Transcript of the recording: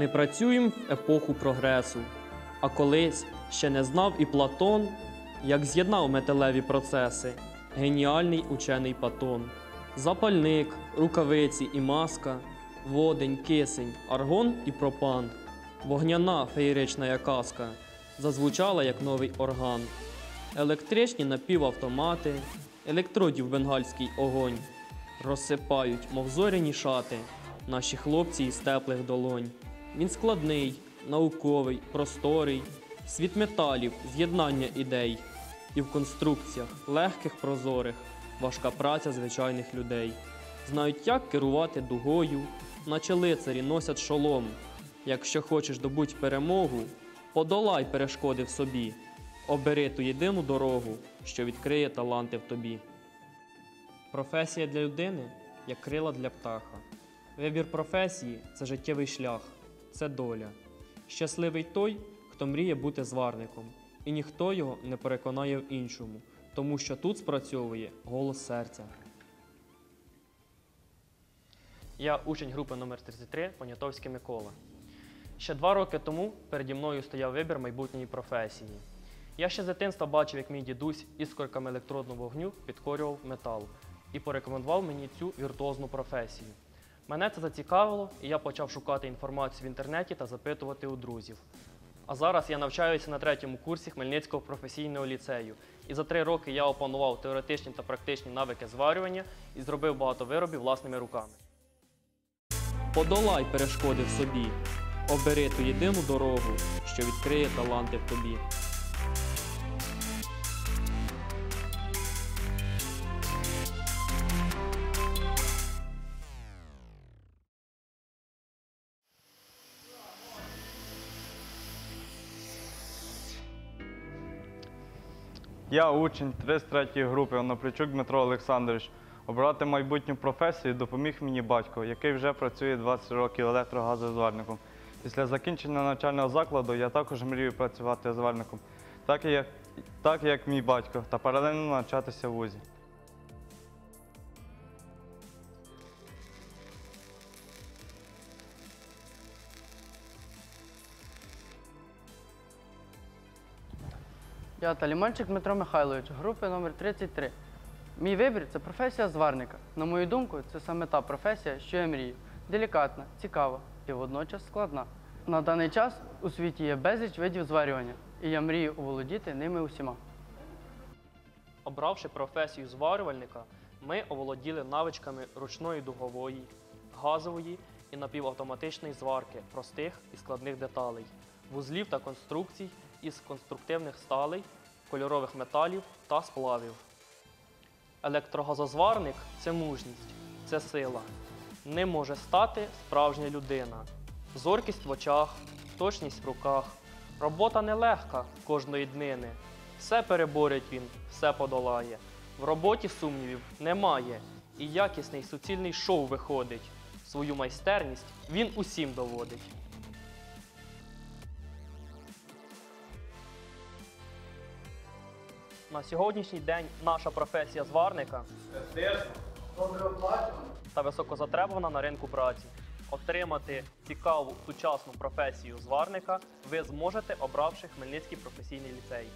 Ми працюємо в епоху прогресу, а колись ще не знав і Платон, як з'єднав металеві процеси, геніальний учений Патон. Запальник, рукавиці і маска, водень, кисень, аргон і пропан, вогняна феєрична казка, зазвучала як новий орган. Електричні напівавтомати, електродів бенгальський огонь розсипають, мов зоряні шати, наші хлопці із теплих долонь. Він складний, науковий, просторий, світ металів, з'єднання ідей, і в конструкціях легких прозорих, важка праця звичайних людей. Знають, як керувати дугою, наче лицарі носять шолом. Якщо хочеш добуть перемогу, подолай перешкоди в собі, обери ту єдину дорогу, що відкриє таланти в тобі. Професія для людини як крила для птаха. Вибір професії це життєвий шлях, це доля. Щасливий той, хто мріє бути зварником, і ніхто його не переконає в іншому, тому що тут спрацьовує голос серця. Я учень групи номер 33 Понятовський Микола. Ще два роки тому переді мною стояв вибір майбутньої професії. Я ще з дитинства бачив, як мій дідусь іскорками електродного вогню підкорював метал і порекомендував мені цю віртуозну професію. Мене це зацікавило, і я почав шукати інформацію в інтернеті та запитувати у друзів. А зараз я навчаюся на третьому курсі Хмельницького професійного ліцею. І за три роки я опанував теоретичні та практичні навики зварювання і зробив багато виробів власними руками. Подолай перешкоди в собі, обери ту єдину дорогу, що відкриє таланти в тобі. Я учень 33 групи Онопричук Дмитро Олександрович. Обрати майбутню професію допоміг мені батько, який вже працює 20 років електрогазозварником. Після закінчення навчального закладу я також мрію працювати зварником, так як, так як мій батько, та паралельно навчатися в вузі. Я Таліманчик Дмитро Михайлович, групи номер 33. Мій вибір це професія зварника. На мою думку, це саме та професія, що я мрію. Делікатна, цікава і водночас складна. На даний час у світі є безліч видів зварювання, і я мрію оволодіти ними усіма. Обравши професію зварювальника, ми оволоділи навичками ручної дугової, газової і напівавтоматичної зварки простих і складних деталей, вузлів та конструкцій із конструктивних сталей, кольорових металів та сплавів. Електрогазозварник це мужність, це сила. Ним може стати справжня людина. Зоркість в очах, точність в руках. Робота нелегка кожної днини. Все переборить він, все подолає. В роботі сумнівів немає. І якісний суцільний шоу виходить. Свою майстерність він усім доводить. На сьогоднішній день наша професія зварника та високозатребувана на ринку праці. Отримати цікаву сучасну професію зварника ви зможете, обравши Хмельницький професійний ліцей.